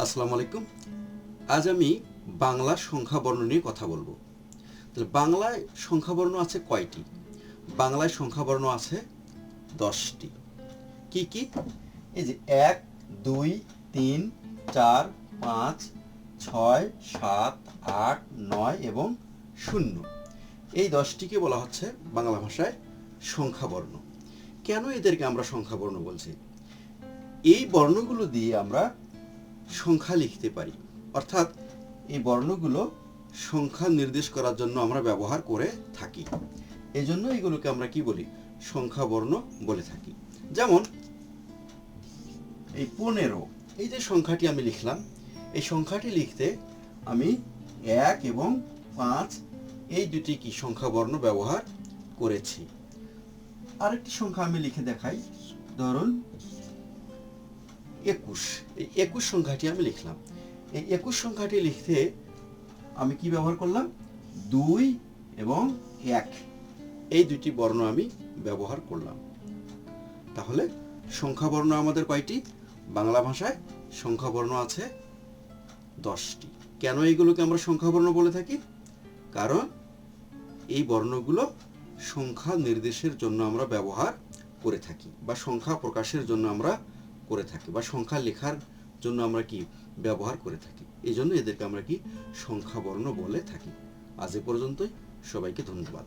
আসসালামু আলাইকুম। আজ আমি বাংলা সংখ্যা বর্ণ নিয়ে কথা বলব। তাহলে বাংলায় সংখ্যা বর্ণ আছে কয়টি? বাংলায় সংখ্যা বর্ণ আছে দশটি। কি কি? এই যে এক, দুই, তিন, চার, পাঁচ, ছয়, সাত, আট, নয় এবং শূন্য। এই দশটিকে বলা হচ্ছে বাংলা ভাষায় সংখ্যা বর্ণ। কেন এদেরকে আমরা সংখ্যা বর্ণ বলছি? এই বর্ণগুলো দিয়ে আমরা সংখ্যা লিখতে পারি। অর্থাৎ এই বর্ণগুলো সংখ্যা নির্দেশ করার জন্য আমরা ব্যবহার করে থাকি। এই জন্য এগুলোকে আমরা কি বলি? সংখ্যা বর্ণ বলে থাকি। যেমন, এই পনেরো, এই যে সংখ্যাটি আমি লিখলাম, এই সংখ্যাটি লিখতে আমি এক এবং পাঁচ, এই দুটি কি সংখ্যা বর্ণ ব্যবহার করেছি। আরেকটি সংখ্যা আমি লিখে দেখাই। ধরুন একুশ। এই একুশ সংখ্যাটি আমি লিখলাম। এই একুশ সংখ্যাটি লিখতে আমি কি ব্যবহার করলাম? দুই এবং এক। এই দুটি বর্ণ আমি ব্যবহার করলাম। তাহলে সংখ্যা বর্ণ আমাদের কয়টি? বাংলা ভাষায় সংখ্যা বর্ণ আছে দশটি। কেন এইগুলোকে আমরা সংখ্যা বর্ণ বলে থাকি? কারণ এই বর্ণগুলো সংখ্যা নির্দেশের জন্য আমরা ব্যবহার করে থাকি বা সংখ্যা প্রকাশের জন্য আমরা করে থাকি বা সংখ্যা লেখার জন্য আমরা কি ব্যবহার করে থাকি? এই জন্য এদেরকে আমরা কি সংখ্যা বর্ণ বলে থাকি। আজ এ পর্যন্তই। সবাইকে ধন্যবাদ।